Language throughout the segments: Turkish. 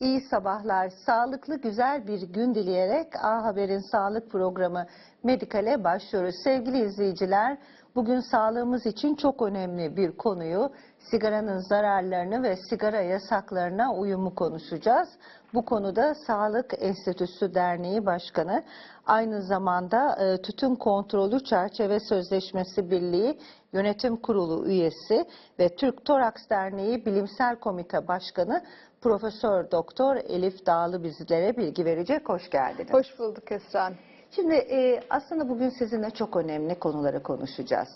İyi sabahlar, sağlıklı güzel bir gün dileyerek A Haber'in sağlık programı Medikal'e başlıyoruz. Sevgili izleyiciler, bugün sağlığımız için çok önemli bir konuyu, sigaranın zararlarını ve sigara yasaklarına uyumu konuşacağız. Bu konuda Sağlık Enstitüsü Derneği Başkanı, aynı zamanda e, Tütün Kontrolü Çerçeve Sözleşmesi Birliği Yönetim Kurulu üyesi ve Türk Toraks Derneği Bilimsel Komite Başkanı Profesör Doktor Elif Dağlı bizlere bilgi verecek. Hoş geldiniz. Hoş bulduk Esra. Şimdi e, aslında bugün sizinle çok önemli konuları konuşacağız.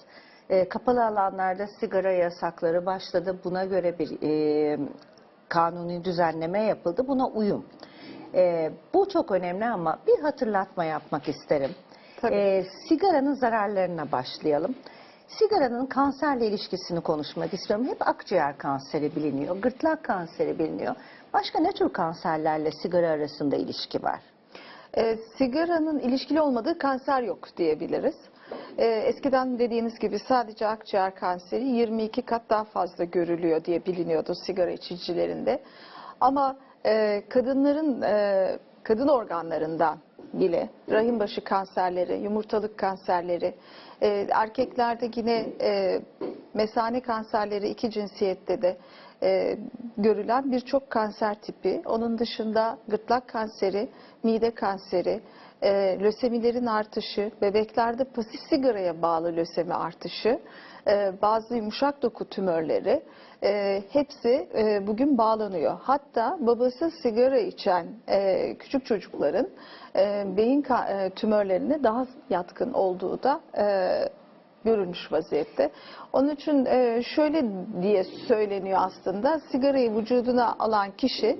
E, kapalı alanlarda sigara yasakları başladı. Buna göre bir e, kanuni düzenleme yapıldı. Buna uyum. E, bu çok önemli ama bir hatırlatma yapmak isterim. Tabii. E, sigaranın zararlarına başlayalım. Sigaranın kanserle ilişkisini konuşmak istiyorum. Hep akciğer kanseri biliniyor, gırtlak kanseri biliniyor. Başka ne tür kanserlerle sigara arasında ilişki var? Ee, sigaranın ilişkili olmadığı kanser yok diyebiliriz. Ee, eskiden dediğimiz gibi sadece akciğer kanseri 22 kat daha fazla görülüyor diye biliniyordu sigara içicilerinde. Ama e, kadınların e, kadın organlarından bile rahim başı kanserleri, yumurtalık kanserleri, e, erkeklerde yine e, mesane kanserleri iki cinsiyette de e, görülen birçok kanser tipi. Onun dışında gırtlak kanseri, mide kanseri, e, lösemilerin artışı, bebeklerde pasif sigaraya bağlı lösemi artışı, e, bazı yumuşak doku tümörleri e, hepsi e, bugün bağlanıyor. Hatta babası sigara içen e, küçük çocukların e, beyin e, tümörlerine daha yatkın olduğu da e, görülmüş vaziyette. Onun için e, şöyle diye söyleniyor aslında sigarayı vücuduna alan kişi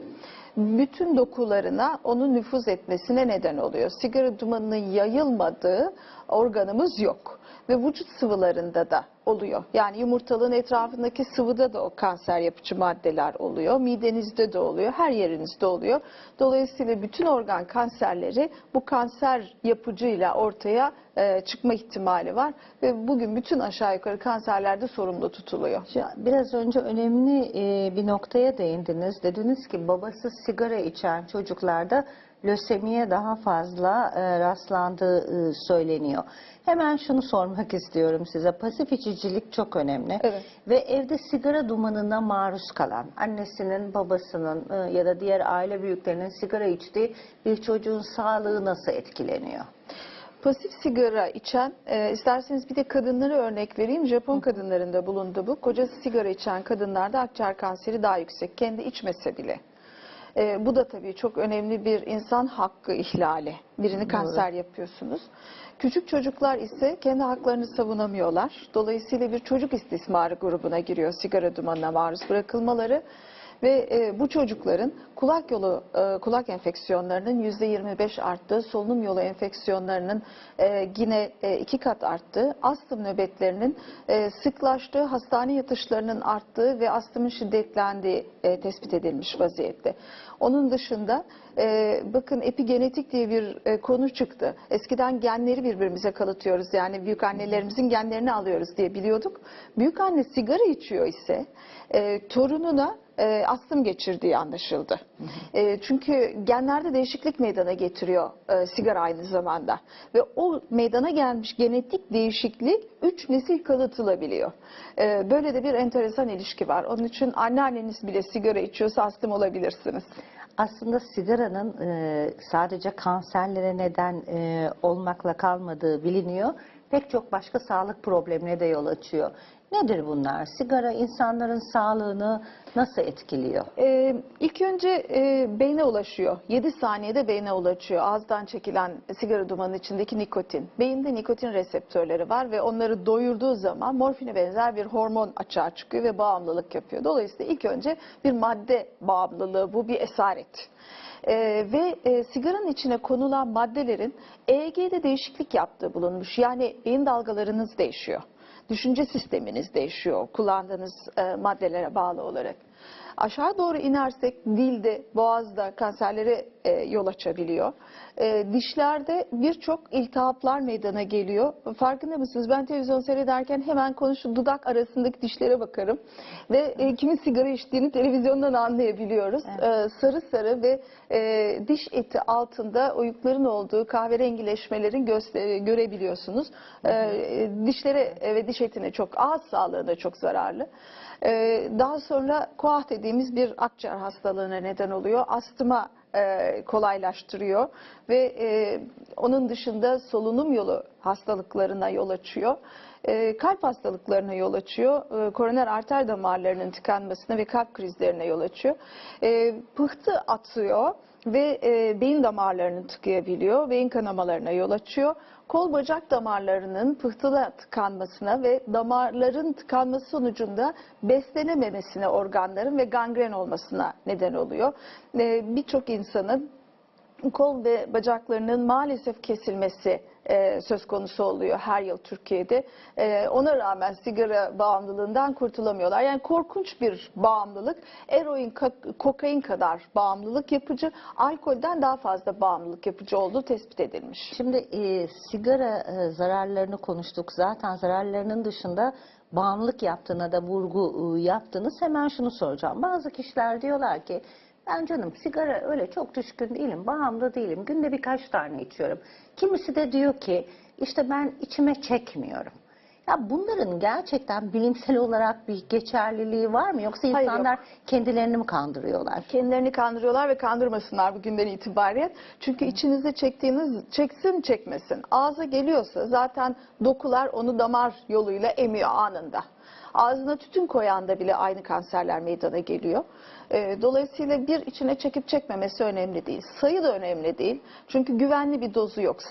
bütün dokularına onun nüfuz etmesine neden oluyor. Sigara dumanının yayılmadığı organımız yok ve vücut sıvılarında da oluyor. Yani yumurtalığın etrafındaki sıvıda da o kanser yapıcı maddeler oluyor. Midenizde de oluyor, her yerinizde oluyor. Dolayısıyla bütün organ kanserleri bu kanser yapıcıyla ortaya e, çıkma ihtimali var ve bugün bütün aşağı yukarı kanserlerde sorumlu tutuluyor. Biraz önce önemli e, bir noktaya değindiniz. Dediniz ki babası sigara içen çocuklarda lösemiye daha fazla e, rastlandığı e, söyleniyor. Hemen şunu sormak istiyorum size. Pasif içicilik çok önemli. Evet. Ve evde sigara dumanına maruz kalan, annesinin, babasının e, ya da diğer aile büyüklerinin sigara içtiği bir çocuğun sağlığı nasıl etkileniyor? Pasif sigara içen, e, isterseniz bir de kadınları örnek vereyim. Japon kadınlarında bulundu bu. Kocası sigara içen kadınlarda akciğer kanseri daha yüksek. Kendi içmese bile. E, bu da tabii çok önemli bir insan hakkı ihlali. Birini kanser yapıyorsunuz. Küçük çocuklar ise kendi haklarını savunamıyorlar. Dolayısıyla bir çocuk istismarı grubuna giriyor sigara dumanına maruz bırakılmaları. Ve e, bu çocukların kulak yolu e, kulak enfeksiyonlarının yüzde 25 arttığı, solunum yolu enfeksiyonlarının e, yine e, iki kat arttığı, astım nöbetlerinin e, sıklaştığı, hastane yatışlarının arttığı ve astımın şiddetlendiği e, tespit edilmiş vaziyette. Onun dışında e, bakın epigenetik diye bir e, konu çıktı. Eskiden genleri birbirimize kalıtıyoruz. Yani büyük annelerimizin genlerini alıyoruz diye biliyorduk. Büyük anne sigara içiyor ise e, torununa e, astım geçirdiği anlaşıldı. E, çünkü genlerde değişiklik meydana getiriyor e, sigara aynı zamanda. Ve o meydana gelmiş genetik değişiklik 3 nesil kalıtılabiliyor. E, böyle de bir enteresan ilişki var. Onun için anneanneniz bile sigara içiyorsa astım olabilirsiniz. Aslında sigaranın e, sadece kanserlere neden e, olmakla kalmadığı biliniyor. Pek çok başka sağlık problemine de yol açıyor. Nedir bunlar? Sigara insanların sağlığını nasıl etkiliyor? Ee, ilk önce e, beyne ulaşıyor. 7 saniyede beyne ulaşıyor. Ağızdan çekilen sigara dumanının içindeki nikotin. Beyinde nikotin reseptörleri var ve onları doyurduğu zaman morfine benzer bir hormon açığa çıkıyor ve bağımlılık yapıyor. Dolayısıyla ilk önce bir madde bağımlılığı bu bir esaret. Ee, ve e, sigaranın içine konulan maddelerin EEG'de değişiklik yaptığı bulunmuş. Yani beyin dalgalarınız değişiyor düşünce sisteminiz değişiyor kullandığınız e, maddelere bağlı olarak. Aşağı doğru inersek dilde, boğazda kanserlere e, yol açabiliyor. E, dişlerde birçok iltihaplar meydana geliyor. Farkında mısınız? Ben televizyon seyrederken hemen konuşu dudak arasındaki dişlere bakarım ve e, kimin sigara içtiğini televizyondan anlayabiliyoruz. E, sarı sarı ve e, diş eti altında oyukların olduğu kahverengileşmelerin görebiliyorsunuz. E, dişlere ve diş etine çok ağız sağlığına çok zararlı. E, daha sonra koah dediğimiz bir akciğer hastalığına neden oluyor. Astıma e, kolaylaştırıyor ve e, onun dışında solunum yolu hastalıklarına yol açıyor. E, kalp hastalıklarına yol açıyor. Koroner arter damarlarının tıkanmasına ve kalp krizlerine yol açıyor. Pıhtı atıyor ve beyin damarlarını tıkayabiliyor. Beyin kanamalarına yol açıyor. Kol bacak damarlarının pıhtıla tıkanmasına ve damarların tıkanması sonucunda beslenememesine organların ve gangren olmasına neden oluyor. E, Birçok insanın kol ve bacaklarının maalesef kesilmesi e, söz konusu oluyor her yıl Türkiye'de. E, ona rağmen sigara bağımlılığından kurtulamıyorlar. Yani korkunç bir bağımlılık. Eroin, ka- kokain kadar bağımlılık yapıcı, alkolden daha fazla bağımlılık yapıcı olduğu tespit edilmiş. Şimdi e, sigara e, zararlarını konuştuk. Zaten zararlarının dışında bağımlılık yaptığına da vurgu e, yaptınız. Hemen şunu soracağım. Bazı kişiler diyorlar ki ben canım sigara öyle çok düşkün değilim, bağımlı değilim. Günde birkaç tane içiyorum. Kimisi de diyor ki işte ben içime çekmiyorum. Ya bunların gerçekten bilimsel olarak bir geçerliliği var mı? Yoksa Hayır, yok. insanlar kendilerini mi kandırıyorlar? Kendilerini kandırıyorlar ve kandırmasınlar bugünden itibaren. Çünkü içinizde çektiğiniz çeksin çekmesin. Ağza geliyorsa zaten dokular onu damar yoluyla emiyor anında. Ağzına tütün koyanda bile aynı kanserler meydana geliyor. Ee, Dolayısıyla bir içine çekip çekmemesi önemli değil. Sayı da önemli değil. Çünkü güvenli bir dozu yok.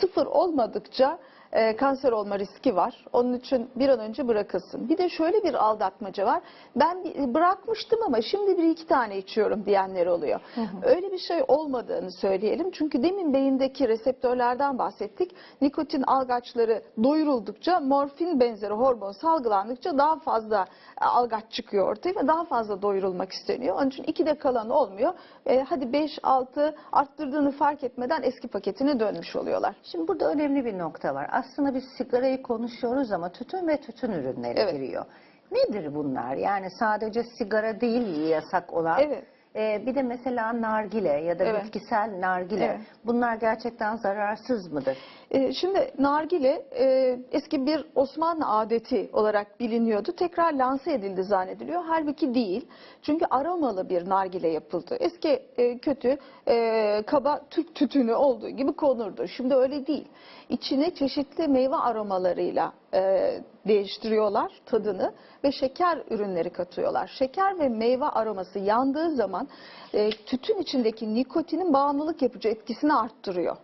Sıfır olmadıkça e, kanser olma riski var. Onun için bir an önce bırakılsın. Bir de şöyle bir aldatmaca var. Ben bırakmıştım ama şimdi bir iki tane içiyorum diyenler oluyor. Öyle bir şey olmadığını söyleyelim. Çünkü demin beyindeki reseptörlerden bahsettik. Nikotin algaçları doyuruldukça morfin benzeri hormon salgılandıkça daha fazla e, algaç çıkıyor ortaya ve daha fazla doyurulmak isteniyor. Onun için ikide kalan olmuyor. E, hadi 5 6 arttırdığını fark etmeden eski paketine dönmüş oluyorlar. Şimdi burada önemli bir nokta var. Aslında biz sigarayı konuşuyoruz ama tütün ve tütün ürünleri Evet. giriyor. Nedir bunlar? Yani sadece sigara değil yasak olan. Evet. Ee, bir de mesela nargile ya da Evet. bitkisel nargile. Evet. Bunlar gerçekten zararsız mıdır? E, Şimdi nargile e, eski bir Osmanlı adeti olarak biliniyordu. Tekrar lanse edildi zannediliyor. Halbuki değil. Çünkü aromalı bir nargile yapıldı. Eski e, kötü e, kaba Türk tütünü olduğu gibi konurdu. Şimdi öyle değil. İçine çeşitli meyve aromalarıyla e, değiştiriyorlar tadını ve şeker ürünleri katıyorlar. Şeker ve meyve aroması yandığı zaman e, tütün içindeki nikotinin bağımlılık yapıcı etkisini arttırıyor.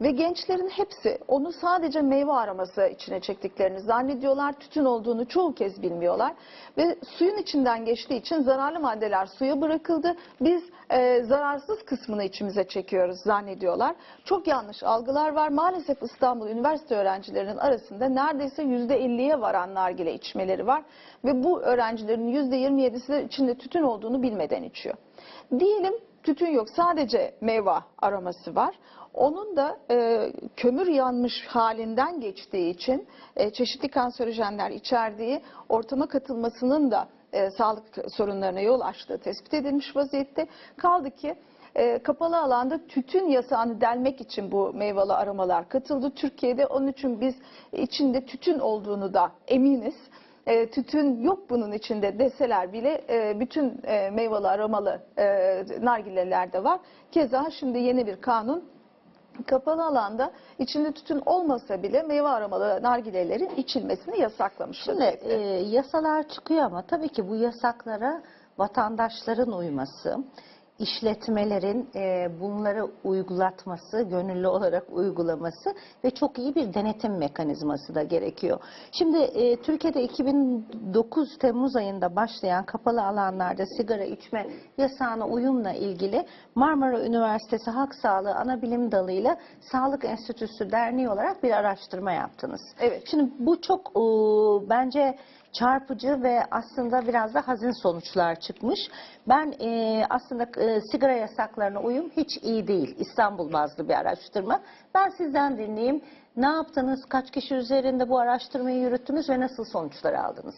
Ve gençlerin hepsi onu sadece meyve aroması içine çektiklerini zannediyorlar. Tütün olduğunu çoğu kez bilmiyorlar. Ve suyun içinden geçtiği için zararlı maddeler suya bırakıldı. Biz e, zararsız kısmını içimize çekiyoruz zannediyorlar. Çok yanlış algılar var. Maalesef İstanbul Üniversite öğrencilerinin arasında neredeyse %50'ye varan nargile içmeleri var. Ve bu öğrencilerin %27'si de içinde tütün olduğunu bilmeden içiyor. Diyelim tütün yok sadece meyve aroması var. Onun da e, kömür yanmış halinden geçtiği için e, çeşitli kanserojenler içerdiği ortama katılmasının da e, sağlık sorunlarına yol açtığı tespit edilmiş vaziyette. Kaldı ki e, kapalı alanda tütün yasağını delmek için bu meyveli aromalar katıldı. Türkiye'de onun için biz içinde tütün olduğunu da eminiz. E, tütün yok bunun içinde deseler bile e, bütün e, meyveli aromalı e, nargilelerde var. Keza şimdi yeni bir kanun kapalı alanda içinde tütün olmasa bile meyve aromalı nargilelerin içilmesini yasaklamış. Şimdi e, yasalar çıkıyor ama tabii ki bu yasaklara vatandaşların uyması, işletmelerin e, bunları uygulatması, gönüllü olarak uygulaması ve çok iyi bir denetim mekanizması da gerekiyor. Şimdi e, Türkiye'de 2009 Temmuz ayında başlayan kapalı alanlarda sigara içme yasağına uyumla ilgili Marmara Üniversitesi Halk Sağlığı Anabilim Dalı'yla Sağlık Enstitüsü Derneği olarak bir araştırma yaptınız. Evet. Şimdi bu çok e, bence çarpıcı ve aslında biraz da hazin sonuçlar çıkmış. Ben e, aslında e, sigara yasaklarına uyum hiç iyi değil. İstanbul bazlı bir araştırma. Ben sizden dinleyeyim. Ne yaptınız? Kaç kişi üzerinde bu araştırmayı yürüttünüz ve nasıl sonuçlar aldınız?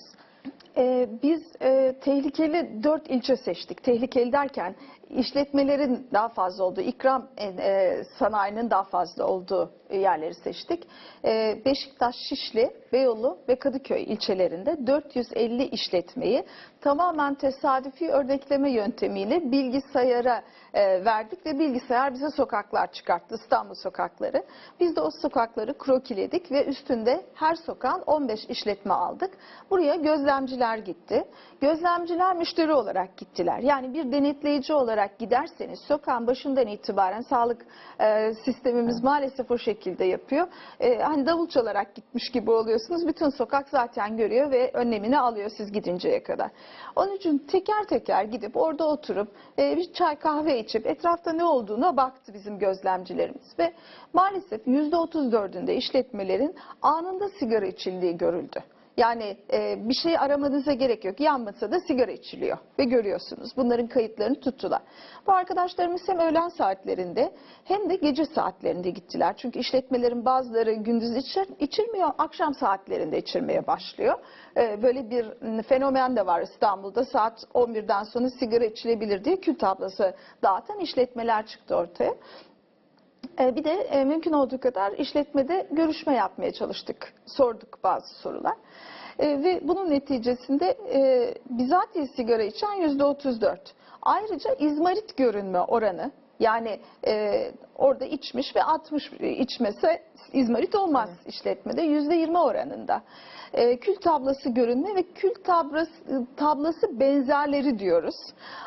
Ee, biz e, tehlikeli dört ilçe seçtik. Tehlikeli derken işletmelerin daha fazla olduğu, ikram e, sanayinin daha fazla olduğu yerleri seçtik. E, Beşiktaş, Şişli, Beyoğlu ve Kadıköy ilçelerinde 450 işletmeyi tamamen tesadüfi örnekleme yöntemiyle bilgisayara e, verdik ve bilgisayar bize sokaklar çıkarttı, İstanbul sokakları. Biz de o sokakları krokiledik ve üstünde her sokağın 15 işletme aldık. Buraya gözlemciler gitti. Gözlemciler müşteri olarak gittiler. Yani bir denetleyici olarak giderseniz sokağın başından itibaren sağlık e, sistemimiz maalesef o şekilde yapıyor. E, hani davul çalarak gitmiş gibi oluyorsunuz. Bütün sokak zaten görüyor ve önlemini alıyor siz gidinceye kadar. Onun için teker teker gidip orada oturup e, bir çay kahve içip etrafta ne olduğuna baktı bizim gözlemcilerimiz ve maalesef %34'ünde işletmelerin anında sigara içildiği görüldü. Yani e, bir şey aramanıza gerek yok. Yan masada sigara içiliyor ve görüyorsunuz. Bunların kayıtlarını tuttular. Bu arkadaşlarımız hem öğlen saatlerinde hem de gece saatlerinde gittiler. Çünkü işletmelerin bazıları gündüz içir, içilmiyor, akşam saatlerinde içirmeye başlıyor. E, böyle bir fenomen de var İstanbul'da. Saat 11'den sonra sigara içilebilir diye kül tablası dağıtan işletmeler çıktı ortaya. E, Bir de e, mümkün olduğu kadar işletmede görüşme yapmaya çalıştık. Sorduk bazı sorular. E, Ve bunun neticesinde bizatihi sigara içen yüzde 34. Ayrıca izmarit görünme oranı yani e, orada içmiş ve 60 içmese izmarit olmaz işletmede yüzde 20 oranında. E, kül tablası görünme ve kül tablası, tablası benzerleri diyoruz.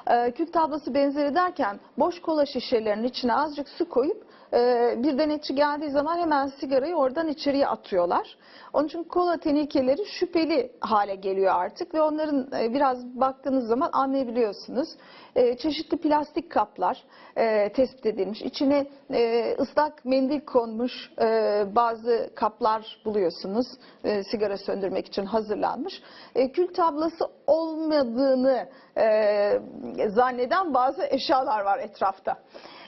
E, kül tablası benzeri derken boş kola şişelerinin içine azıcık su koyup e, bir denetçi geldiği zaman hemen sigarayı oradan içeriye atıyorlar. Onun için kola tenekeleri şüpheli hale geliyor artık ve onların e, biraz baktığınız zaman anlayabiliyorsunuz. E, çeşitli plastik kaplar e, tespit edilmiş. İçine e, ıslak mendil konmuş bazı kaplar buluyorsunuz. Sigara söndürmek için hazırlanmış. E, kül tablası olmadığını zanneden bazı eşyalar var etrafta.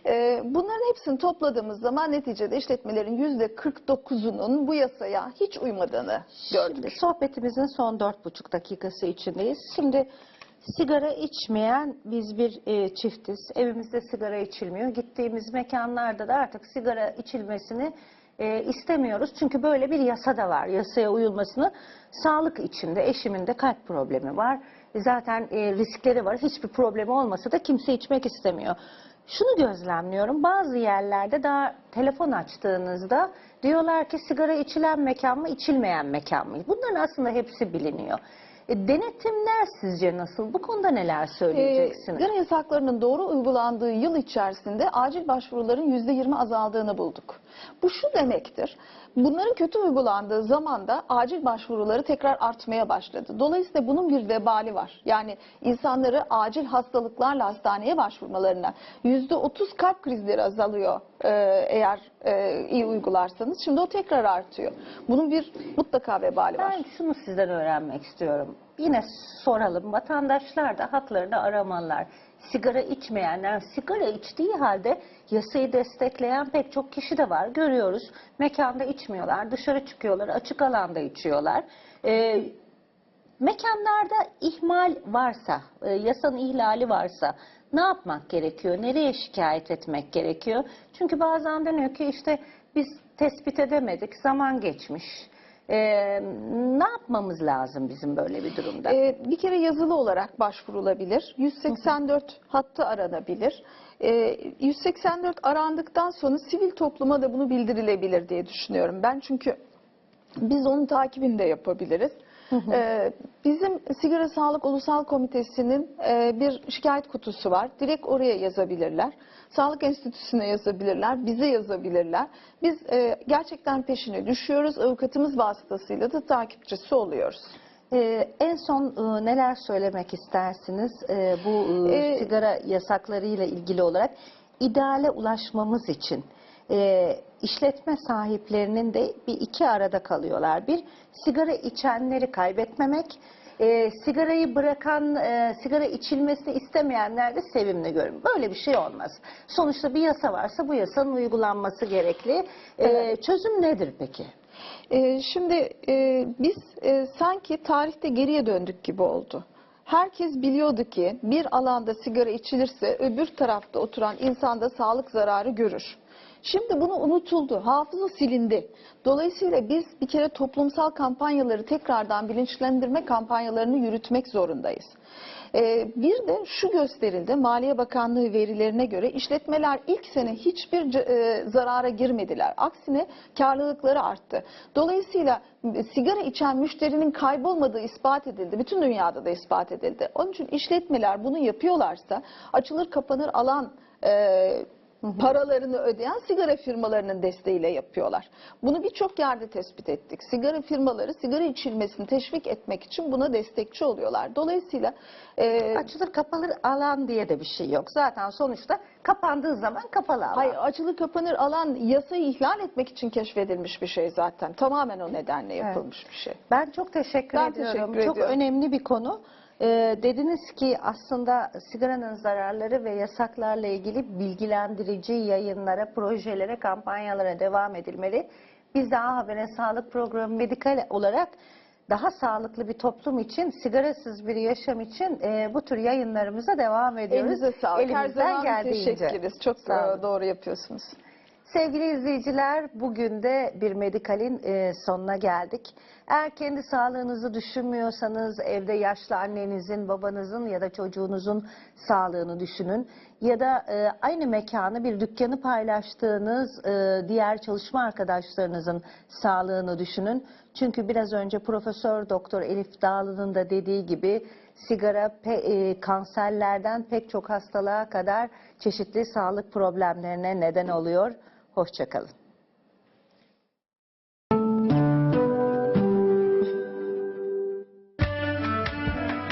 Ee, Bunların hepsini topladığımız zaman neticede işletmelerin yüzde 49'unun bu yasaya hiç uymadığını gördük. Şimdi sohbetimizin son dört buçuk dakikası içindeyiz. Şimdi sigara içmeyen biz bir e, çiftiz. Evimizde sigara içilmiyor. Gittiğimiz mekanlarda da artık sigara içilmesini e, istemiyoruz. Çünkü böyle bir yasa da var. Yasaya uyulmasını sağlık içinde. Eşimin de kalp problemi var. Zaten e, riskleri var. Hiçbir problemi olmasa da kimse içmek istemiyor. Şunu gözlemliyorum. Bazı yerlerde daha telefon açtığınızda diyorlar ki sigara içilen mekan mı, içilmeyen mekan mı? Bunların aslında hepsi biliniyor. E, denetimler sizce nasıl? Bu konuda neler söyleyeceksiniz? Sigara yasaklarının doğru uygulandığı yıl içerisinde acil başvuruların yüzde 20 azaldığını bulduk. Bu şu demektir. Bunların kötü uygulandığı zaman da acil başvuruları tekrar artmaya başladı. Dolayısıyla bunun bir vebali var. Yani insanları acil hastalıklarla hastaneye başvurmalarına yüzde 30 kalp krizleri azalıyor e, eğer e, iyi uygularsanız. Şimdi o tekrar artıyor. Bunun bir mutlaka vebali var. Ben şunu sizden öğrenmek istiyorum. Yine soralım. Vatandaşlar da haklarını aramalılar. Sigara içmeyenler, sigara içtiği halde yasayı destekleyen pek çok kişi de var. Görüyoruz. Mekanda içmiyorlar, dışarı çıkıyorlar, açık alanda içiyorlar. Ee, mekanlarda ihmal varsa, e, yasanın ihlali varsa ne yapmak gerekiyor? Nereye şikayet etmek gerekiyor? Çünkü bazen deniyor ki işte biz tespit edemedik, zaman geçmiş. Ee, ne yapmamız lazım bizim böyle bir durumda? Ee, bir kere yazılı olarak başvurulabilir. 184 hattı aranabilir. Ee, 184 arandıktan sonra sivil topluma da bunu bildirilebilir diye düşünüyorum ben. Çünkü biz onun takibini de yapabiliriz. Ee, bizim Sigara Sağlık Ulusal Komitesi'nin e, bir şikayet kutusu var. Direkt oraya yazabilirler. Sağlık Enstitüsü'ne yazabilirler, bize yazabilirler. Biz e, gerçekten peşine düşüyoruz. Avukatımız vasıtasıyla da takipçisi oluyoruz. Ee, en son e, neler söylemek istersiniz e, bu e, Ee, sigara yasaklarıyla ilgili olarak ideale ulaşmamız için e, işletme sahiplerinin de bir iki arada kalıyorlar. Bir sigara içenleri kaybetmemek, e, sigarayı bırakan, e, sigara içilmesini istemeyenler de sevimli görün. Böyle bir şey olmaz. Sonuçta bir yasa varsa bu yasanın uygulanması gerekli. E, Çözüm nedir peki? Ee, şimdi e, biz e, sanki tarihte geriye döndük gibi oldu. Herkes biliyordu ki bir alanda sigara içilirse öbür tarafta oturan insan da sağlık zararı görür. Şimdi bunu unutuldu, hafıza silindi. Dolayısıyla biz bir kere toplumsal kampanyaları tekrardan bilinçlendirme kampanyalarını yürütmek zorundayız. Ee, bir de şu gösterildi, Maliye Bakanlığı verilerine göre işletmeler ilk sene hiçbir e, zarara girmediler. Aksine karlılıkları arttı. Dolayısıyla e, sigara içen müşterinin kaybolmadığı ispat edildi. Bütün dünyada da ispat edildi. Onun için işletmeler bunu yapıyorlarsa açılır kapanır alan e, paralarını ödeyen sigara firmalarının desteğiyle yapıyorlar. Bunu birçok yerde tespit ettik. Sigara firmaları sigara içilmesini teşvik etmek için buna destekçi oluyorlar. Dolayısıyla e, Açılır kapanır alan diye de bir şey yok. Zaten sonuçta kapandığı zaman kapalı alan. hayır, açılır kapanır alan yasayı ihlal etmek için keşfedilmiş bir şey zaten. Tamamen o nedenle yapılmış bir şey. Ben çok teşekkür Ben ediyorum. teşekkür çok ediyorum. önemli bir konu. Ee, dediniz ki aslında sigaranın zararları ve yasaklarla ilgili bilgilendirici yayınlara, projelere, kampanyalara devam edilmeli. Biz de A Haber'in sağlık programı medikal olarak daha sağlıklı bir toplum için, sigarasız bir yaşam için e, bu tür yayınlarımıza devam ediyoruz. Elinize sağlık. Her Elimizden zaman geldiğince. teşekkürüz. Çok Sağ olun. e, doğru yapıyorsunuz. Sevgili izleyiciler, bugün de bir medikalin e, sonuna geldik. Eğer kendi sağlığınızı düşünmüyorsanız, evde yaşlı annenizin, babanızın ya da çocuğunuzun sağlığını düşünün. Ya da e, aynı mekanı, bir dükkanı paylaştığınız e, diğer çalışma arkadaşlarınızın sağlığını düşünün. Çünkü biraz önce Profesör Doktor Elif Dağlı'nın da dediği gibi sigara pe- e, kanserlerden pek çok hastalığa kadar çeşitli sağlık problemlerine neden oluyor. Hoşçakalın.